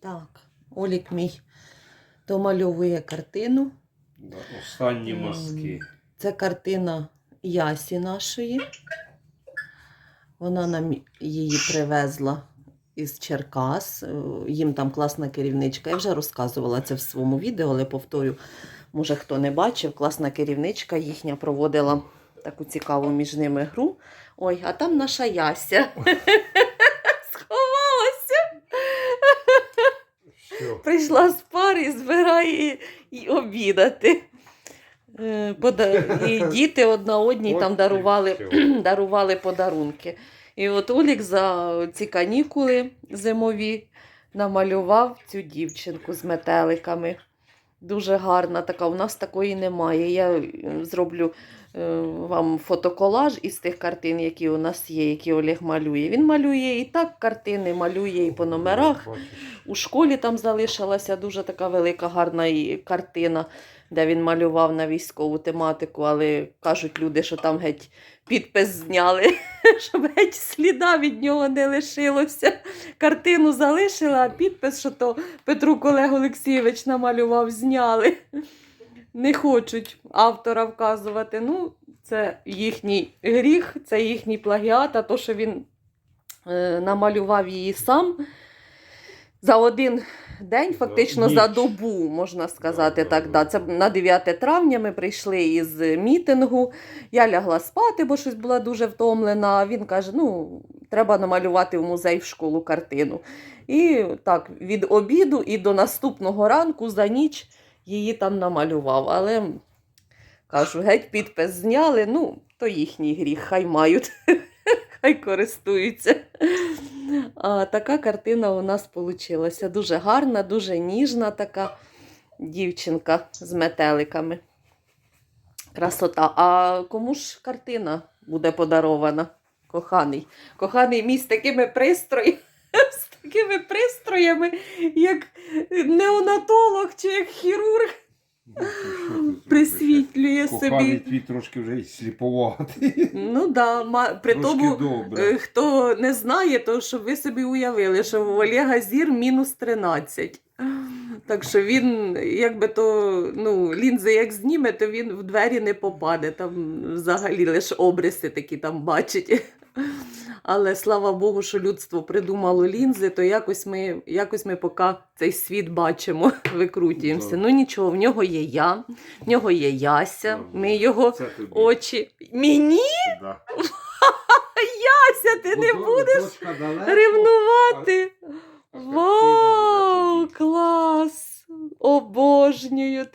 Так, Олік мій домальовує картину. Останні Ем, мазки. Це картина Ясі нашої. Вона нам її привезла із Черкас. Е, Їм там класна керівничка. Я вже розказувала це в своєму відео, але повторю, може хто не бачив, класна керівничка їхня проводила таку цікаву між ними гру. Ой, а там наша Яся. Сховалася. Що? Прийшла з пари, збирає і обідати. Е, І діти одна одній там дарували, дарували подарунки. І от Олік за ці канікули зимові намалював цю дівчинку з метеликами. Дуже гарна така. У нас такої немає. Я е, зроблю е, вам фотоколаж із тих картин, які у нас є, які Олег малює. Він малює і так картини, малює і по номерах. У школі там залишилася дуже така велика гарна картина, де він малював на військову тематику, але кажуть люди, що там геть підпис зняли, щоб геть сліда від нього не лишилося. Картину залишили, а підпис, що то Петрук Олег Олексійович намалював, зняли. Не хочуть автора вказувати. Ну, це їхній гріх, це їхній плагіат, а то, що він е, намалював її сам за один день, фактично ніч. за добу, можна сказати так. да. Це на 9 травня ми прийшли із мітингу. Я лягла спати, бо щось була дуже втомлена. А Він каже: ну, треба намалювати в музей в школу картину. І так, від обіду і до наступного ранку за ніч її там намалював. Але кажу, геть підпис зняли, ну, то їхній гріх, хай мають, хай користуються. Така картина у нас вийшла. Дуже гарна, дуже ніжна така дівчинка з метеликами. Красота. А кому ж картина буде подарована? Коханий. Коханий мій з такими пристроями, з такими пристроями, як неонатолог чи як хірург присвітлює Коханий собі. твій трошки вже й сліпуватий. Ну да, ма- при Трошки тому, добре. Е, Хто не знає, то щоб ви собі уявили, що в Олега зір мінус 13. Так що він, якби то, ну, лінзи як зніме, то він в двері не попаде. Там взагалі лише обриси такі там бачить. Але слава Богу, що людство придумало лінзи, то якось ми, якось ми поки цей світ бачимо, викрутуємося. Ну нічого, в нього є я, в нього є Яся, ми його очі. Мені? Да. Яся, ти не будеш далеко, ревнувати. а картина Вау, буде клас! Обожнюю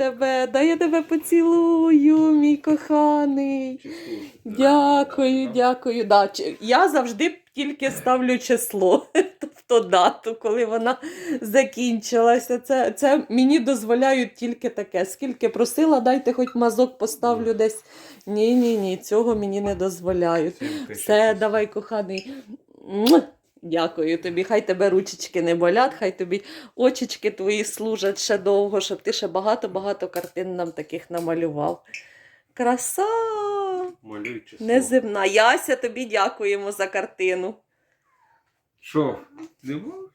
тебе. Поцілую, мій коханий. Дякую, дякую. Да, я завжди тільки ставлю число, тобто дату, коли вона закінчилася. Це, це мені дозволяють тільки таке. Скільки просила, дайте хоч мазок поставлю десь. Ні, ні, ні, цього мені не дозволяють. Все, давай, коханий. Дякую тобі. Хай тебе ручечки не болять, хай тобі очечки твої служать ще довго, щоб ти ще багато-багато картин нам таких намалював. Краса! Малюй число. Неземна. Яся, тобі дякуємо за картину. Що? Не можеш?